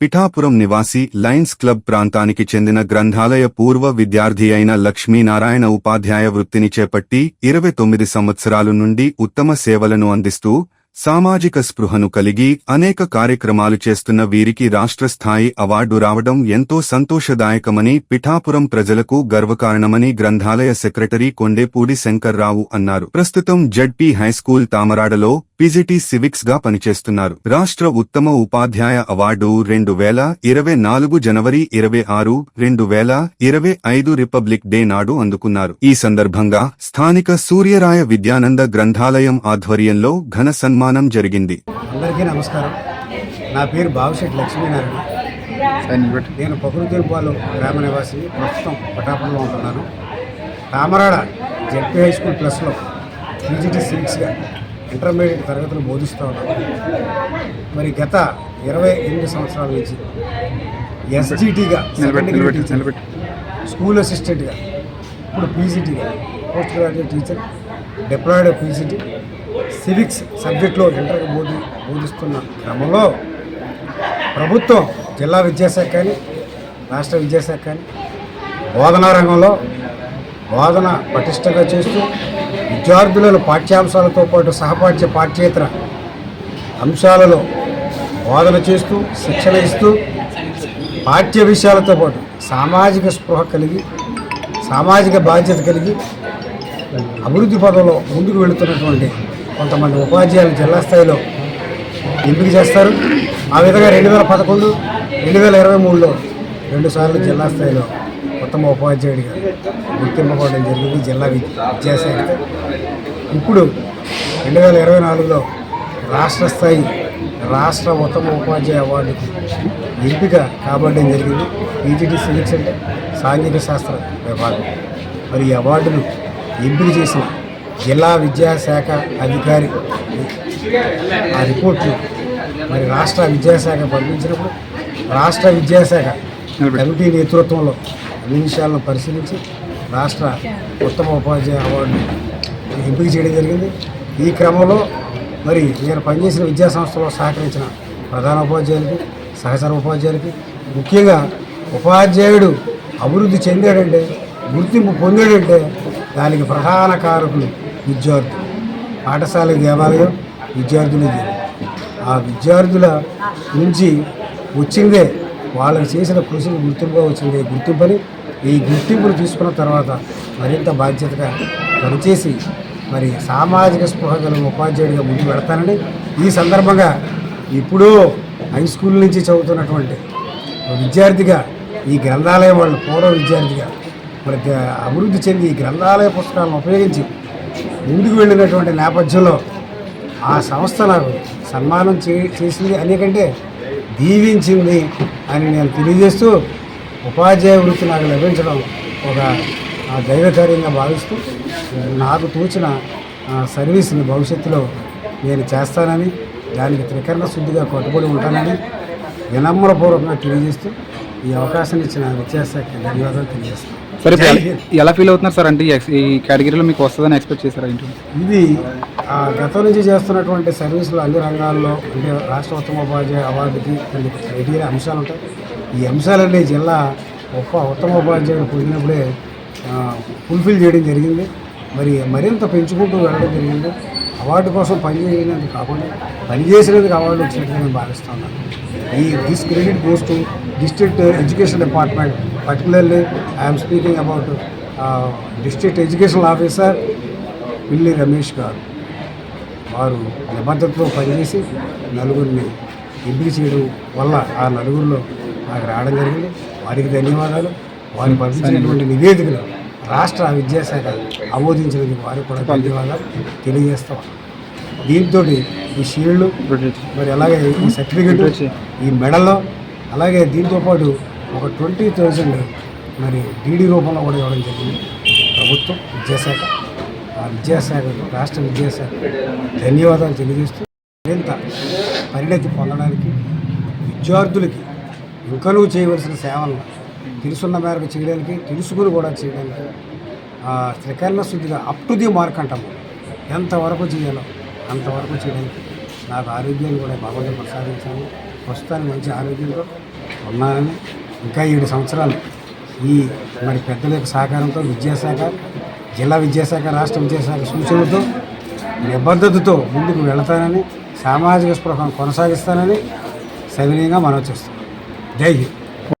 పిఠాపురం నివాసి Lions club ప్రాంతానికి చెందిన గ్రంథాలయ పూర్వ విద్యార్థి అయిన లక్ష్మీనారాయణ ఉపాధ్యాయ వృత్తిని చేపట్టి ఇరవై తొమ్మిది సంవత్సరాల నుండి ఉత్తమ సేవలను అందిస్తూ సామాజిక స్పృహను కలిగి అనేక కార్యక్రమాలు చేస్తున్న వీరికి రాష్ట్ర స్థాయి అవార్డు రావడం ఎంతో సంతోషదాయకమని పిఠాపురం ప్రజలకు గర్వకారణమని గ్రంథాలయ సెక్రటరీ కొండేపూడి శంకర్రావు అన్నారు. ప్రస్తుతం జడ్పీ హైస్కూల్ తామరాడలో పీజీటీ సివిక్స్గా పనిచేస్తున్నారు. రాష్ట్ర ఉత్తమ ఉపాధ్యాయ అవార్డు రెండు వేల ఇరవై నాలుగు జనవరి ఇరవై ఆరు రెండు వేల ఇరవై ఐదు రిపబ్లిక్ డే నాడు అందుకున్నారు. ఈ సందర్భంగా స్థానిక సూర్యరాయ విద్యానంద గ్రంథాలయం ఆధ్వర్యంలో ఘన సన్మానం జరిగింది. అందరికీ నమస్కారం. నా పేరు లక్ష్మీనారాయణ. నేను పకృతిపాలు గ్రామ నివాసి ప్రస్తుతం పటాపురంలో ఉంటున్నాను. తామరాడ జెడ్పీ హై స్కూల్ ప్లస్లో పీజీటీ సిక్స్గా ఇంటర్మీడియట్ తరగతులు బోధిస్తూ ఉన్నాను. మరి గత ఇరవై ఎనిమిది సంవత్సరాల నుంచి ఎస్జిటిగా స్కూల్ అసిస్టెంట్గా ఇప్పుడు పీజీటీగా post graduate teacher deployed PGT civics సబ్జెక్ట్లో ఇంటర్ బోధి బోధిస్తున్న క్రమంలో ప్రభుత్వం జిల్లా విద్యాశాఖ కానీ రాష్ట్ర విద్యాశాఖ కానీ బోధనా రంగంలో బోధన పటిష్టంగా చేస్తూ విద్యార్థులను పాఠ్యాంశాలతో పాటు సహపాఠ్య పాఠ్యేతర అంశాలలో బోధన చేస్తూ శిక్షణ ఇస్తూ పాఠ్య విషయాలతో పాటు సామాజిక స్పృహ కలిగి సామాజిక బాధ్యత కలిగి అభివృద్ధి పదంలో ముందుకు వెళుతున్నటువంటి కొంతమంది ఉపాధ్యాయులు జిల్లా స్థాయిలో ఎంపిక చేస్తారు. ఆ విధంగా రెండు వేల పదకొండు రెండు వేల ఇరవై మూడులో రెండుసార్లు జిల్లా స్థాయిలో ఉత్తమ ఉపాధ్యాయుడిగా గుర్తింపబడడం జరిగింది జిల్లా విద్య- విద్యాశాఖ. ఇప్పుడు రెండు వేల ఇరవై నాలుగులో రాష్ట్ర స్థాయి రాష్ట్ర ఉత్తమ ఉపాధ్యాయ అవార్డుకు ఎంపిక కాబడడం జరిగింది. పీజీటీ సివిక్స్ సాంఘిక శాస్త్ర విభాగం. మరి ఈ అవార్డును ఎంపిక చేసిన జిల్లా విద్యాశాఖ అధికారి ఆ రిపోర్ట్లు మరి రాష్ట్ర విద్యాశాఖ పంపించినప్పుడు రాష్ట్ర విద్యాశాఖ కమిటీ నేతృత్వంలో విషయాలను పరిశీలించి రాష్ట్ర ఉత్తమ ఉపాధ్యాయ అవార్డు ఎంపిక చేయడం జరిగింది. ఈ క్రమంలో మరి నేను పనిచేసిన విద్యా సంస్థలో సహకరించిన ప్రధాన ఉపాధ్యాయులకి సహచర ఉపాధ్యాయులకి ముఖ్యంగా ఉపాధ్యాయుడు అభివృద్ధి చెందాడంటే గుర్తింపు పొందాడంటే దానికి ప్రధాన కారకులు విద్యార్థులు. పాఠశాల దేవాలయం విద్యార్థులు ఆ విద్యార్థుల నుంచి వచ్చిందే వాళ్ళకి చేసిన కృషికి గుర్తింపుగా వచ్చిందే గుర్తింపని ఈ గుర్తింపును తీసుకున్న తర్వాత మరింత బాధ్యతగా పనిచేసి మరి సామాజిక స్పృహ గల ఉపాధ్యాయుడిగా ముందుకు పెడతానండి ఈ సందర్భంగా ఇప్పుడు హై స్కూల్ నుంచి చదువుతున్నటువంటి విద్యార్థిగా ఈ గ్రంథాలయం వాళ్ళు పూర్వ విద్యార్థిగా మరి అభివృద్ధి చెంది ఈ గ్రంథాలయ పుస్తకాలను ఉపయోగించి ముందుకు వెళ్ళినటువంటి నేపథ్యంలో ఆ సంస్థ నాకు సన్మానం చే చేసింది. అనేకంటే దీవించింది అని నేను తెలియజేస్తూ ఉపాధ్యాయ వృత్తి నాకు లభించడం ఒక దైవకార్యంగా భావిస్తూ నాకు తోచిన ఆ, సర్వీస్ని భవిష్యత్తులో నేను చేస్తానని దానికి త్రికరణ శుద్ధిగా కట్టుబడి ఉంటానని వినమ్రపూర్వకంగా తెలియజేస్తూ ఈ అవకాశం ఇచ్చిన విద్యాశాఖ ధన్యవాదాలు తెలియజేస్తాను. సరే ఎలా- ఫీల్ అవుతున్నారు సార్? అంటే ఈ కేటగిరీలో మీకు వస్తుందని ఎక్స్పెక్ట్ చేశారా ఏంటి? ఇది ఆ గతం నుంచి చేస్తున్నటువంటి సర్వీసులు అన్ని రంగాల్లో అంటే రాష్ట్ర ఉత్తమ ఉపాధ్యాయ అవార్డుకి కొన్ని క్రైటీరియా అంశాలు ఉంటాయి. ఈ అంశాలన్నీ జిల్లా గొప్ప ఉత్తమ ఉపాధ్యాయుడు పొందినప్పుడే ఫుల్ఫిల్ చేయడం జరిగింది. మరి మరింత పెంచుకుంటూ వెళ్ళడం జరిగింది. అవార్డు కోసం పనిచేయడానికి కాకుండా పనిచేసినందుకు అవార్డు వచ్చినట్టు నేను భావిస్తున్నాను. ఈ this credit goes to district education department particularly I'm speaking about district education officer Pilli Ramesh garu. వారు నిబద్ధతతో పనిచేసి నలుగురిని ఎంపిక చేయడం వల్ల ఆ నలుగురిలో నాకు రావడం జరిగింది. వారికి ధన్యవాదాలు. వారు పంపించినటువంటి నివేదికలు రాష్ట్ర విద్యాశాఖ ఆమోదించినందుకు వారికి కూడా ధన్యవాదాలు. తెలియజేస్తాం. దీంతో ఈ షీల్డ్ మరి అలాగే ఈ సర్టిఫికెట్ ఈ మెడల్ అలాగే దీంతోపాటు ఒక ట్వంటీ థౌజండ్ మరి డీడీ రూపంలో కూడా ఇవ్వడం జరిగింది. ప్రభుత్వం విద్యాశాఖ ఆ విద్యాశాఖ రాష్ట్ర విద్యాశాఖ ధన్యవాదాలు తెలియజేస్తూ మరింత పరిణతి పొందడానికి విద్యార్థులకి ఇంకనూ చేయవలసిన సేవలను తెలుసున్న మేరకు చేయడానికి తెలుసుకుని కూడా చేయడానికి ఆ త్రికరణ శుద్ధిగా అప్ టు ది మార్క్ అంటాము. ఎంతవరకు చేయాలో అంతవరకు చేయడానికి నాకు ఆరోగ్యాన్ని కూడా భగవంతుడు ప్రసాదించాను. ప్రస్తుతానికి మంచి ఆరోగ్యంతో ఉన్నానని ఇంకా ఏడు సంవత్సరాలు ఈ మరి పెద్దల యొక్క సహకారంతో విద్యాశాఖ జిల్లా విద్యాశాఖ రాష్ట్ర విద్యాశాఖ సూచనలతో నిబద్ధతతో ముందుకు వెళతానని సామాజిక స్పృహను కొనసాగిస్తానని సవినయంగా మనవి చేస్తాను జై హింద్